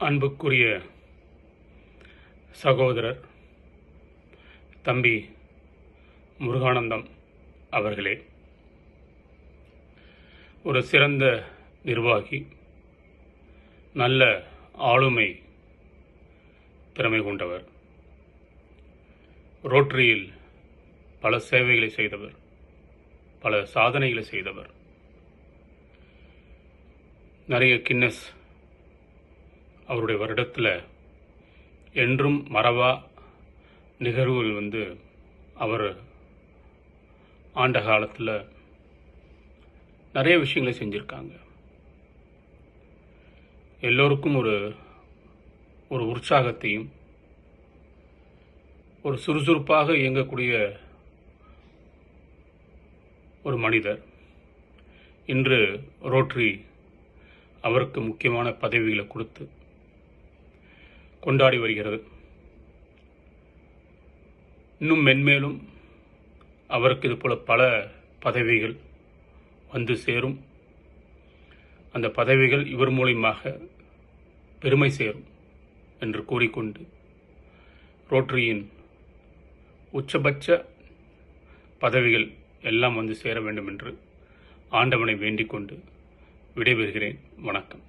அன்புக்குரிய சகோதரர் தம்பி முருகானந்தம் அவர்களே ஒரு சிறந்த நிர்வாகி நல்ல ஆளுமை திறமை கொண்டவர் ரோட்டரியில் பல சேவைகளை செய்தவர் பல சாதனைகளை செய்தவர் நிறைய கின்னஸ் அவருடைய வருடத்தில் என்றும் மறவா நிகழ்வுகள் வந்து அவர் ஆண்ட காலத்தில் நிறைய விஷயங்களை செஞ்சுருக்காங்க. எல்லோருக்கும் ஒரு ஒரு உற்சாகத்தையும் ஒரு சுறுசுறுப்பாக இயங்கக்கூடிய ஒரு மனிதர். இன்று ரோட்ரி அவருக்கு முக்கியமான பதவிகளை கொடுத்து கொண்டாடி வருகிறது. இன்னும் மென்மேலும் அவருக்கு இது போல பல பதவிகள் வந்து சேரும். அந்த பதவிகள் இவர் மூலியமாக பெருமை சேரும் என்று கூறிக்கொண்டு ரோட்டரியின் உச்சபட்ச பதவிகள் எல்லாம் வந்து சேர வேண்டும் என்று ஆண்டவனை வேண்டிக் கொண்டு விடைபெறுகிறேன். வணக்கம்.